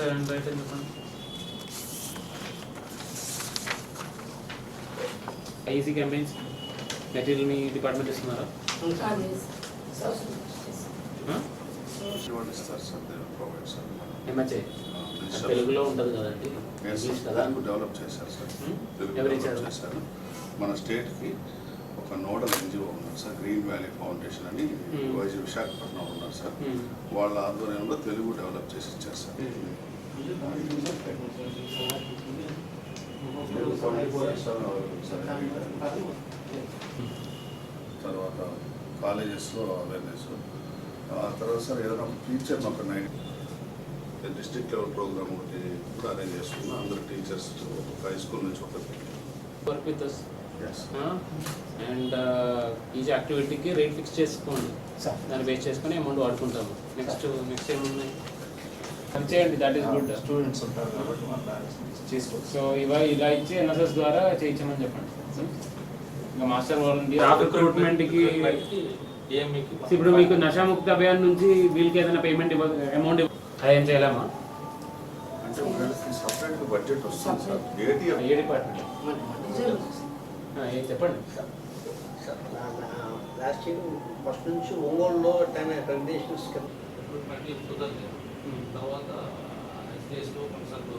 Left and అని చెప్పండి. IEC campaigns material మీ డిపార్ట్మెంట్ ఇస్తున్నారా? ఇవ్వండి sir sir provide sir MHI తెలుగులో ఉంటుంది కదండి. ఇంగ్లీష్ కదా? డెవలప్ చేశారు సార్ Hmm? ఎవరు? చేశారు. మన స్టేట్కి ఒక నోడల్ ఎన్జిఓ ఉన్నారు సార్ గ్రీన్ వ్యాలీ ఫౌండేషన్ అని Hmm. వైజాగ్ విశాఖపట్నం ఉన్నారు సార్ Hmm. వాళ్ళ ఆధ్వర్యంలో తెలుగు డెవలప్ చేసి ఇచ్చారు sir Telugu publication sir sir తర్వాత కాలేజెస్లో అవేర్నెస్ ఆ తర్వాత సార్ ఏదైనా టీచర్ ఒక నైన్ డిస్ట్రిక్ట్ లెవెల్ ప్రోగ్రామ్ ఒకటి కూడా అరేంజ్ చేసుకున్నాం అందరు టీచర్స్ ఒక హై స్కూల్ నుంచి ఒక work with us S and each యాక్టివిటీకి rate fix చేసుకోండి. దాన్ని బేస్ చేసుకొని అమౌంట్ వాడుకుంటాము. నెక్స్ట్ నెక్స్ట్ ఏమున్నాయి? చేయండి దట్ ఈస్ గుడ్ స్టూడెంట్స్ ఉంటారు కాబట్టి వాళ్ళు సో ఇవ ఇలా ఇచ్చి ఎన్ఎస్ఎస్ ద్వారా చేయించమని చెప్పండి. ఇంకా మాస్టర్ వాలంటీర్ రిక్రూట్మెంట్కి ఇప్పుడు మీకు నషాముక్త అభియాన్ నుంచి వీళ్ళకి ఏదైనా పేమెంట్ ఇవ్వ అమౌంట్ అదేం చేయలేమా? అంటే వీళ్ళకి సపరేట్ బడ్జెట్ వస్తుంది సార్. ఏటీఎం ఏ డిపార్ట్మెంట్ ఏం చెప్పండి? లాస్ట్ ఇయర్ ఫస్ట్ నుంచి ఒంగోలులో టెన్ కుదరలేదు తర్వాత ఎస్డిఎస్లో కొన్నిసార్లు